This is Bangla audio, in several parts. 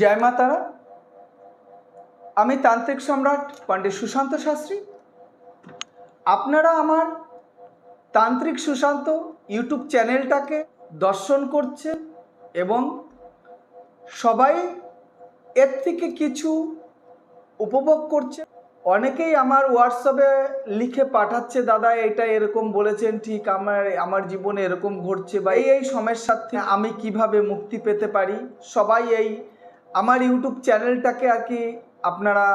জয় মা তারা। আমি তান্ত্রিক সম্রাট পণ্ডিত সুশান্ত শাস্ত্রী। আপনারা আমার তান্ত্রিক সুশান্ত ইউটিউব চ্যানেলটাকে দর্শন করছেন এবং সবাই এর থেকে কিছু উপভোগ করছে অনেকেই আমার হোয়াটসঅ্যাপে লিখে পাঠাচ্ছে, দাদা, এটা এরকম বলেছেন, ঠিক আমার আমার জীবনে এরকম ঘটছে বা এই এই সমস্যার থেকে আমি কীভাবে মুক্তি পেতে পারি? সবাই এই আমার ইউটিউব চ্যানেলটাকে আর কি আপনারা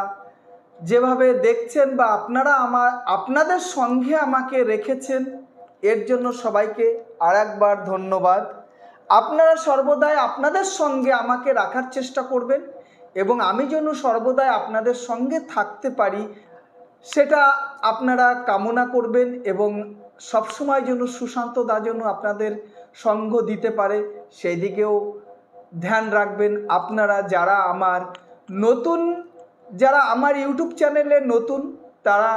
যেভাবে দেখছেন বা আপনারা আমার আপনাদের সঙ্গে আমাকে রেখেছেন, এর জন্য সবাইকে আর একবার ধন্যবাদ। আপনারা সর্বদাই আপনাদের সঙ্গে আমাকে রাখার চেষ্টা করবেন এবং আমি যেন সর্বদাই আপনাদের সঙ্গে থাকতে পারি, সেটা আপনারা কামনা করবেন এবং সবসময় যেন সুশান্ত দা যেন আপনাদের সঙ্গ দিতে পারে, সেই দিকেও ধ্যান রাখবেন। আপনারা যারা আমার নতুন, যারা আমার ইউটিউব চ্যানেলে নতুন, তারা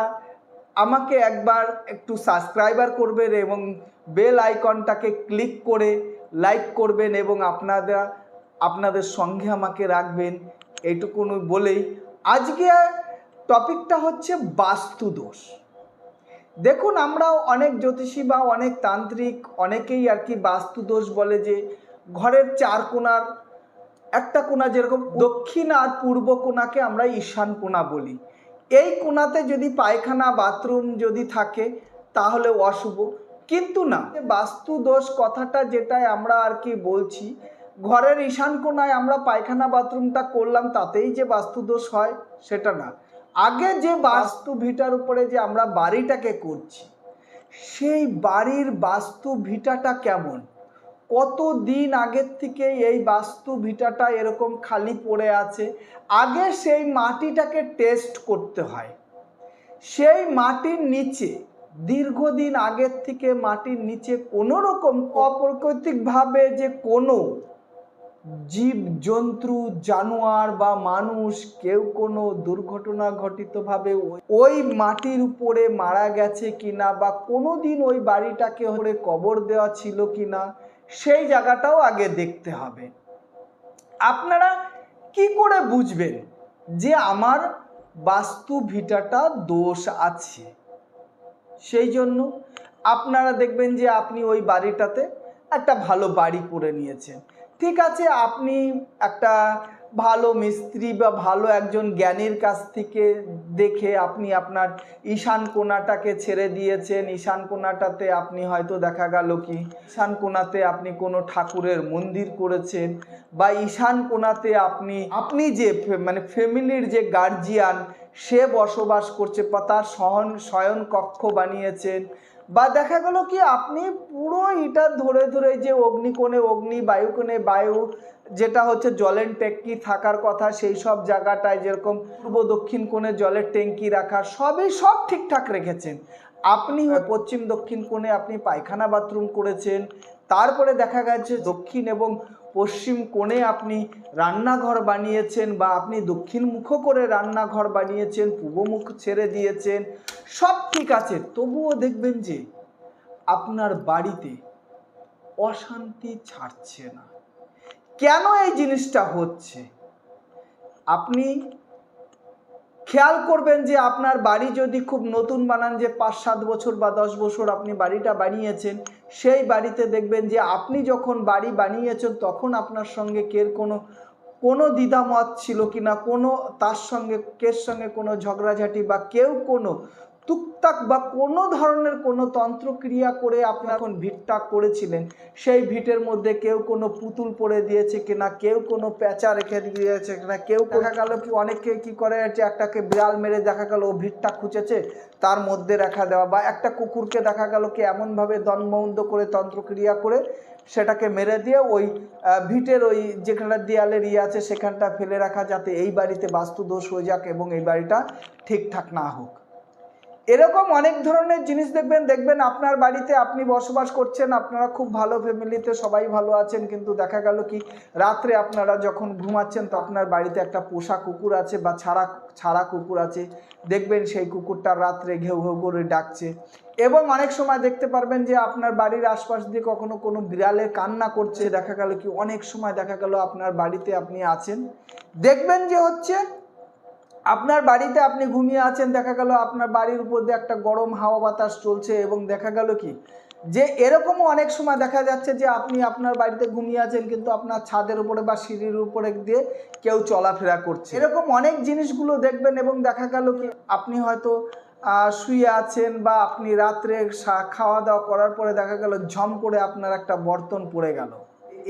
আমাকে একবার একটু সাবস্ক্রাইবার করবেন এবং বেল আইকনটাকে ক্লিক করে লাইক করবেন এবং আপনারা, আপনাদের সঙ্গে আমাকে রাখবেন। এইটুকুনি বলেই আজকে টপিকটা হচ্ছে বাস্তু দোষ দেখুন আমরা অনেক জ্যোতিষী বা অনেক তান্ত্রিক, অনেকেই আর কি বাস্তু দোষ বলে যে ঘরের চার কোনার, একটা কোণা যেরকম দক্ষিণ আর পূর্ব কোণাকে আমরা ঈশান কোনা বলি। এই কোণাতে যদি পায়খানা, বাথরুম যদি থাকে, তাহলে অশুভ। কিন্তু না বাস্তু দোষ কথাটা যেটাই আমরা আর কি বলছি, ঘরের ঈশান কোনায় আমরা পায়খানা, বাথরুমটা করলাম, তাতেই যে বাস্তু দোষ হয়, সেটা না। আগে যে বাস্তু ভিটার উপরে যে আমরা বাড়িটাকে করছি, সেই বাড়ির বাস্তু ভিটাটা কেমন? কত দিন আগের থেকে এই বাস্তু ভিটাটা এরকম খালি পড়ে আছে? আগে সেই মাটিটাকে টেস্ট করতে হয়। সেই মাটির নিচে, দীর্ঘদিন আগের থেকে মাটির নিচে কোনো রকম অপ্রাকৃতিকভাবে যে কোনো জীব জন্তু জানোয়ার বা মানুষ, কেউ কোনো দুর্ঘটনা ঘটিতভাবে ওই- মাটির উপরে মারা গেছে কিনা বা কোনো দিন ওই বাড়িটাকে হলে কবর দেওয়া ছিল কিনা সেই জায়গাটাও আগে দেখতে হবে। আপনারা কি করে বুঝবেন যে আমার বাস্তু ভিটাটা দোষ আছে? সেই জন্য আপনারা দেখবেন যে আপনি ওই বাড়িটাতে একটা ভালো বাড়ি করে নিয়েছেন। ঠিক আছে, আপনি একটা ভালো মিস্ত্রি বা ভালো একজন জ্ঞানীর কাছ থেকে দেখে আপনি আপনার ঈশান কোণাটাকে ছেড়ে দিয়েছেন। ঈশান কোণাটাতে আপনি হয়তো দেখা গেল কি, ঈশান কোণাতে আপনি কোনো ঠাকুরের মন্দির করেছেন বা ঈশান কোণাতে আপনি আপনি যে মানে ফ্যামিলির যে গার্জিয়ান সে বসবাস করছে বা তার শয়ন শয়ন কক্ষ বানিয়েছেন বা দেখা গেল কি, আপনি পুরো এটা ধরে ধরে যে অগ্নিকোণে অগ্নি, বায়ুকোণে বায়ু যেটা হচ্ছে জলের ট্যাঙ্কি থাকার কথা, সেই সব জায়গাটায় যেরকম পূর্ব দক্ষিণ কোণে জলের ট্যাঙ্কি রাখা, সবই সব ঠিকঠাক রেখেছেন। আপনি পশ্চিম দক্ষিণ কোণে আপনি পায়খানা বাথরুম করেছেন, তারপরে দেখা গেছে দক্ষিণ এবং পশ্চিম কোণে আপনি রান্নাঘর বানিয়েছেন বা আপনি দক্ষিণ মুখ করে রান্নাঘর বানিয়েছেন, পূর্ব মুখ ছেড়ে দিয়েছেন, সব ঠিক আছে। তবুও দেখবেন যে আপনার বাড়িতে অশান্তি ছাড়ছে না। কেন এই জিনিসটা হচ্ছে? আপনি খেয়াল করবেন যে আপনার বাড়ি যদি খুব নতুন বানান, যে পাঁচ সাত বছর বা দশ বছর আপনি বাড়িটা বানিয়েছেন, সেই বাড়িতে দেখবেন যে আপনি যখন বাড়ি বানিয়েছেন, তখন আপনার সঙ্গে কের কোনো কোনো দ্বিধামত ছিল কি না কোনো তার সঙ্গে, কের সঙ্গে কোনো ঝগড়াঝাটি বা কেউ কোনো টুকটাক বা কোনো ধরনের কোনো তন্ত্রক্রিয়া করে আপনি এখন ভিটটা করেছিলেন, সেই ভিটের মধ্যে কেউ কোনো পুতুল পরে দিয়েছে কিনা, কেউ কোনো প্যাঁচা রেখে দিয়েছে কিনা, কেউ দেখা গেল কি অনেকে কি করে যে একটাকে বিড়াল মেরে দেখা গেল ও ভিটটা খুঁচেছে তার মধ্যে রাখা দেওয়া বা একটা কুকুরকে দেখা গেল কি এমনভাবে দনবন্ধ করে তন্ত্রক্রিয়া করে সেটাকে মেরে দিয়ে ওই ভিটের ওই যেখানে দেয়ালের ইয়ে আছে সেখানটা ফেলে রাখা যাতে এই বাড়িতে বাস্তু দোষ হয়ে যাক এবং এই বাড়িটা ঠিকঠাক না হোক। এরকম অনেক ধরনের জিনিস দেখবেন দেখবেন আপনার বাড়িতে আপনি বসবাস করছেন, আপনারা খুব ভালো ফ্যামিলিতে সবাই ভালো আছেন, কিন্তু দেখা গেল কি, রাত্রে আপনারা যখন ঘুমাচ্ছেন তো আপনার বাড়িতে একটা পোষা কুকুর আছে বা ছাড়া ছাড়া কুকুর আছে, দেখবেন সেই কুকুরটা রাত্রে ঘেউ ঘেউ করে ডাকছে। এবং অনেক সময় দেখতে পারবেন যে আপনার বাড়ির আশপাশ দিয়ে কখনো কোনো বিড়ালের কান্না করছে, দেখা গেল কি, অনেক সময় দেখা গেল আপনার বাড়িতে আপনি আছেন। দেখবেন যে হচ্ছে আপনার বাড়িতে আপনি ঘুমিয়ে আছেন, দেখা গেল আপনার বাড়ির উপর দিয়ে একটা গরম হাওয়া বাতাস চলছে এবং দেখা গেল কি? যে এরকমও অনেক সময় দেখা যাচ্ছে যে আপনি আপনার বাড়িতে ঘুমিয়ে আছেন কিন্তু আপনার ছাদের উপরে বা সিঁড়ির উপরে দিয়ে কেউ চলাফেরা করছে। এরকম অনেক জিনিসগুলো দেখবেন এবং দেখা গেল কি, আপনি হয়তো শুয়ে আছেন বা আপনি রাত্রে খাওয়া দাওয়া করার পরে দেখা গেল ঝম করে আপনার একটা বর্তন পড়ে গেল।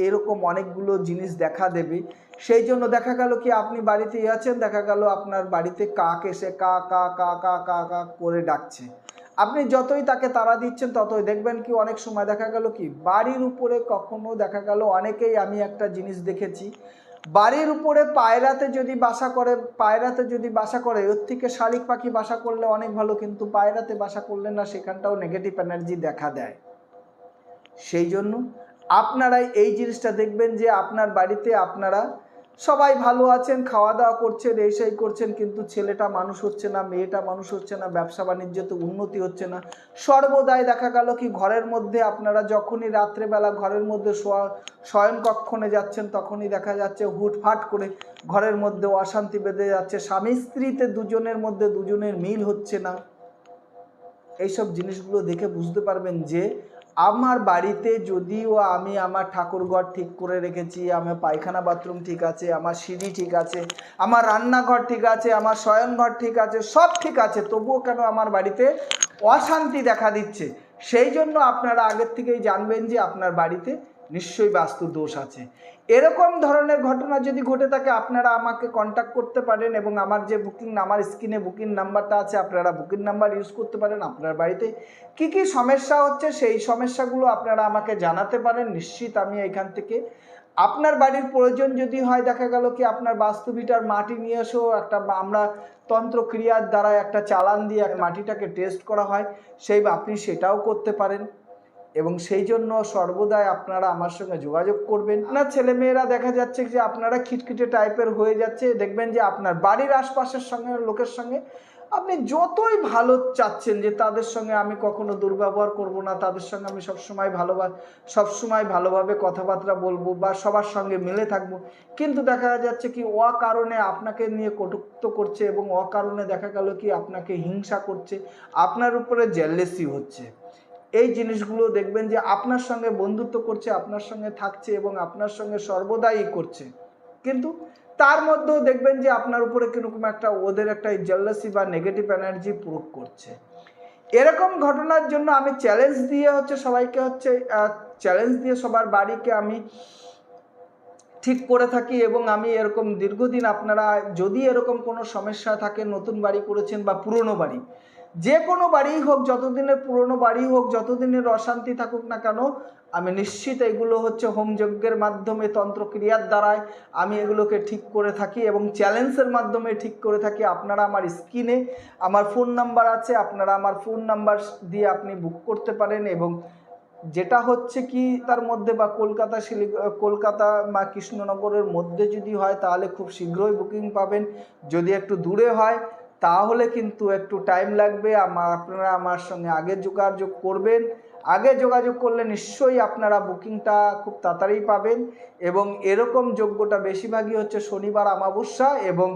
এরকম অনেকগুলো জিনিস দেখা দেবে। সেই জন্য দেখা গেল কি আপনি বাড়িতে আছেন, দেখা গেল আপনার বাড়িতে কাক এসে কা কা কা কা কা কা করে ডাকছে। আপনি যতই তাকে তাড়া দিচ্ছেন, ততই দেখবেন কি অনেক সময় দেখা গেল কি বাড়ির উপরে কখনো দেখা গেল অনেকেই আমি একটা জিনিস দেখেছি। বাড়ির উপরে পায়রাতে যদি বাসা করে, পায়রাতে যদি বাসা করে ওর থেকে শালিক পাখি বাসা করলে অনেক ভালো, কিন্তু পায়রাতে বাসা করলে না, সেখানটাও নেগেটিভ এনার্জি দেখা দেয়। সেই জন্য আপনারা এই জিনিসটা দেখবেন যে আপনার বাড়িতে আপনারা সবাই ভালো আছেন, খাওয়া দাওয়া করছেন, এই সেই করছেন, কিন্তু ছেলেটা মানুষ হচ্ছে না, মেয়েটা মানুষ হচ্ছে না, ব্যবসা বাণিজ্যতে উন্নতি হচ্ছে না। সর্বদাই দেখা গেল কি ঘরের মধ্যে আপনারা যখনই রাত্রেবেলা ঘরের মধ্যে শোয়া শয়ন কক্ষণে যাচ্ছেন, তখনই দেখা যাচ্ছে হুটফাট করে ঘরের মধ্যে অশান্তি বেঁধে যাচ্ছে। স্বামী স্ত্রীতে দুজনের মধ্যে দুজনের মিল হচ্ছে না। এইসব জিনিসগুলো দেখে বুঝতে পারবেন যে আমার বাড়িতে যদিও আমি আমার ঠাকুরঘর ঠিক করে রেখেছি, আমার পায়খানা বাথরুম ঠিক আছে, আমার সিঁড়ি ঠিক আছে, আমার রান্নাঘর ঠিক আছে, আমার শয়নঘর ঠিক আছে, সব ঠিক আছে, তবুও কেন আমার বাড়িতে অশান্তি দেখা দিচ্ছে? সেই জন্য আপনারা আগের থেকেই জানবেন যে আপনার বাড়িতে নিশ্চয়ই বাস্তু দোষ আছে। এরকম ধরনের ঘটনা যদি ঘটে থাকে, আপনারা আমাকে কন্ট্যাক্ট করতে পারেন এবং আমার যে বুকিং আমার স্ক্রিনে বুকিং নাম্বারটা আছে, আপনারা বুকিং নাম্বার ইউজ করতে পারেন আপনার বাড়িতে। কি কি সমস্যা হচ্ছে, সেই সমস্যাগুলো আপনারা আমাকে জানাতে পারেন। নিশ্চিত আমি এখান থেকে আপনার বাড়ির প্রয়োজন যদি হয়, দেখা গেল কি আপনার বাস্তুবিটার মাটি নিয়ে এসেও একটা আমরা তন্ত্রক্রিয়ার দ্বারা একটা চালান দিয়ে এক মাটিটাকে টেস্ট করা হয়, সেই আপনি সেটাও করতে পারেন। এবং সেই জন্য সর্বদাই আপনারা আমার সঙ্গে যোগাযোগ করবেন। আপনার ছেলেমেয়েরা দেখা যাচ্ছে যে আপনারা খিটখিটে টাইপের হয়ে যাচ্ছে, দেখবেন যে আপনার বাড়ির আশপাশের সঙ্গে, লোকের সঙ্গে আপনি যতই ভালো চাচ্ছেন যে তাদের সঙ্গে আমি কখনো দুর্ব্যবহার করব না, তাদের সঙ্গে আমি সবসময় ভালোভাবে সবসময় ভালোভাবে কথাবার্তা বলব বা সবার সঙ্গে মিলে থাকব। কিন্তু দেখা যাচ্ছে কি অকারণে আপনাকে নিয়ে কটুক্ত করছে এবং অকারণে দেখা গেল কি আপনাকে হিংসা করছে, আপনার উপরে জেলেসি হচ্ছে। এই জিনিসগুলো দেখবেন যে আপনার সঙ্গে বন্ধুত্ব করছে, আপনার সঙ্গে থাকছে এবং আপনার সঙ্গে সর্বদাই করছে। কিন্তু তার মধ্যেও দেখবেন যে আপনার উপরে কীরকম একটা ওদের একটা জেলাসি বা নেগেটিভ এনার্জি প্রয়োগ করছে। এরকম ঘটনার জন্য আমি চ্যালেঞ্জ দিয়ে হচ্ছে সবাইকে হচ্ছে চ্যালেঞ্জ দিয়ে সবার বাড়িকে আমি ঠিক করে থাকি এবং আমি এরকম দীর্ঘদিন আপনারা যদি এরকম কোনো সমস্যা থাকে, নতুন বাড়ি করেছেন বা পুরনো বাড়ি যে কোনো বাড়িই হোক, যতদিনের পুরনো বাড়ি হোক, যতদিনের অশান্তি থাকুক না কেন, আমি নিশ্চিত এগুলো হচ্ছে হোম যজ্ঞের মাধ্যমে তন্ত্রক্রিয়ার দ্বারায় আমি এগুলোকে ঠিক করে থাকি এবং চ্যালেঞ্জের মাধ্যমে ঠিক করে থাকি। আপনারা আমার স্ক্রিনে আমার ফোন নাম্বার আছে, আপনারা আমার ফোন নাম্বার দিয়ে আপনি বুক করতে পারেন এবং যেটা হচ্ছে কি তার মধ্যে বা কলকাতা শিলি, কলকাতা বা কৃষ্ণনগরের মধ্যে যদি হয়, তাহলে খুব শীঘ্রই বুকিং পাবেন। যদি একটু দূরে হয় তাহলে কিন্তু একটু টাইম লাগবে। আমার আপনারা আমার সঙ্গে আগে যোগাযোগ করবেন। আগে যোগাযোগ করলে নিশ্চয়ই আপনারা বুকিংটা খুব তাড়াতাড়ি পাবেন এবং এরকম যোগ্যটা বেশিরভাগই হচ্ছে শনিবার অমাবস্যা এবং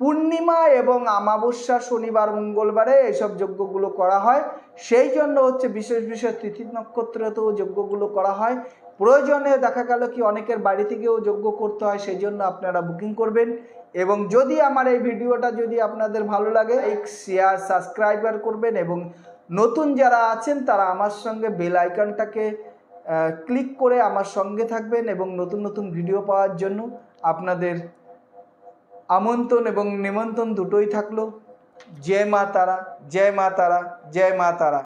পূর্ণিমা এবং আমাবস্যা শনিবার, মঙ্গলবারে এইসব যজ্ঞগুলো করা হয়। সেই জন্য হচ্ছে বিশেষ বিশেষ তিথি নক্ষত্রতেও যজ্ঞগুলো করা হয়। প্রয়োজনে দেখা গেল কি অনেকের বাড়ি থেকেও যজ্ঞ করতে হয়, সেই জন্য আপনারা বুকিং করবেন। এবং যদি আমার এই ভিডিওটা যদি আপনাদের ভালো লাগে, লাইক, শেয়ার, সাবস্ক্রাইবার করবেন এবং নতুন যারা আছেন, তারা আমার সঙ্গে বেল আইকনটাকে ক্লিক করে আমার সঙ্গে থাকবেন এবং নতুন নতুন ভিডিও পাওয়ার জন্য আপনাদের আমন্ত্রণ এবং নিমন্ত্রণ দুটোই থাকল। জয় মা তারা জয় মা তারা জয় মা তারা।